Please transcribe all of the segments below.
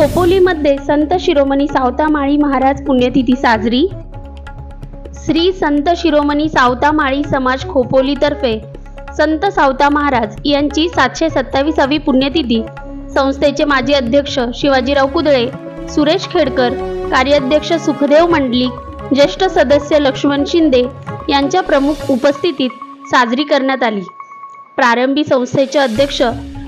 खोपोलीमध्ये संत शिरोमणी सावतामाळी महाराज पुण्यतिथी साजरी. श्री संत शिरोमणी सावतामाळी समाज खोपोलीतर्फे संत सावता महाराज यांची सातशे सत्तावीसावी पुण्यतिथी. संस्थेचे माजी अध्यक्ष शिवाजीराव कुदळे सुरेश खेडकर कार्याध्यक्ष सुखदेव मंडलिक ज्येष्ठ सदस्य लक्ष्मण शिंदे यांच्या प्रमुख उपस्थितीत साजरी करण्यात आली. प्रारंभी संस्थेचे अध्यक्ष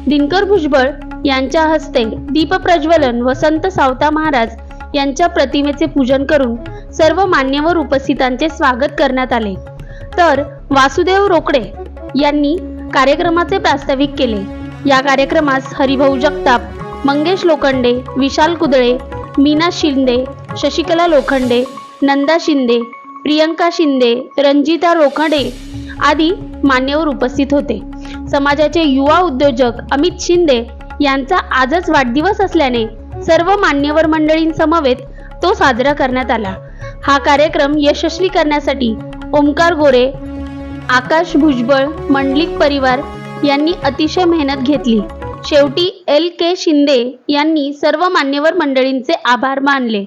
दिनकर भुजबळ यांच्या हस्ते दीपप्रज्वलन व संत सावता महाराज यांच्या प्रतिमेचे पूजन करून सर्व मान्यवर उपस्थितांचे स्वागत करण्यात आले. तर वासुदेव रोकडे यांनी कार्यक्रमाचे प्रास्ताविक केले. या कार्यक्रमास हरिभाऊ जगताप मंगेश लोखंडे विशाल कुदळे मीना शिंदे शशिकला लोखंडे नंदा शिंदे प्रियंका शिंदे रंजिता रोखंडे आदी मान्यवर उपस्थित होते. समाजाचे युवा उद्योजक अमित शिंदे यांचा आजच वाढदिवस असल्याने सर्व मान्यवर मंडळींसमवेत तो साजरा करण्यात आला. हा कार्यक्रम यशस्वी करण्यासाठी ओमकार गोरे आकाश भुजबळ मंडलिक परिवार यांनी अतिशय मेहनत घेतली. शेवटी एल के शिंदे यांनी सर्व मान्यवर मंडळींचे आभार मानले.